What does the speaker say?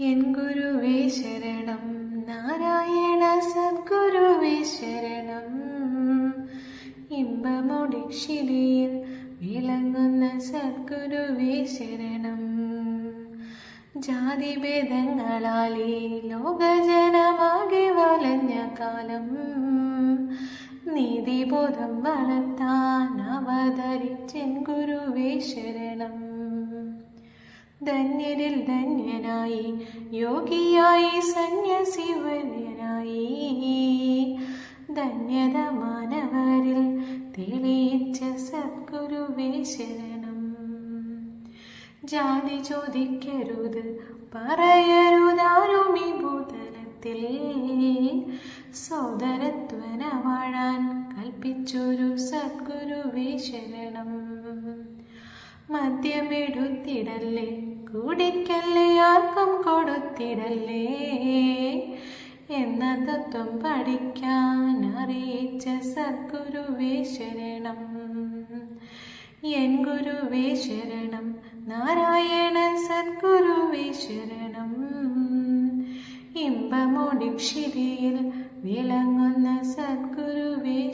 N ഗുരുവേ ശരണം. നാരായണ സദ്ഗുരുവേ ശരണം. ഇമ്പമൊടിക്ഷിരയിൽ വിളങ്ങുന്ന സദ്ഗുരുവേ ശരണം. ജാതിഭേദങ്ങളാലേ ലോകജനമാകെ വലഞ്ഞ കാലം. നീതിബോധം വളർത്താൻ അവതരിച്ചൻ ഗുരുവേ ശരണം. ധന്യരിൽ ധന്യനായി യോഗിയായി സന്യസിവര്യനായി ധന്യത മാനവരിൽ തെളിയിച്ച സദ്ഗുരുവേ ശരണം. ജാതി ചോദിക്കരുത് പറയരുതാരും ഈ ഭൂതലത്തിൽ. സോദരത്വന വാഴാൻ കൽപ്പിച്ചൊരു സദ്ഗുരുവേ ശരണം. മദ്യമെടുത്തിടല്ലേ കുടിക്കല്ലേ ആർക്കും കൊടുത്തിടല്ലേ? എന്ന തത്വം പഠിക്കാൻ അറിയിച്ച സദ്ഗുരുവേ ശരണം. എൻ ഗുരുവേ ശരണം. നാരായണ സദ്ഗുരുവേ ശരണം. ഇമ്പമൊടിക്ഷിരിയിൽ വിളങ്ങുന്ന സദ്ഗുരുവേ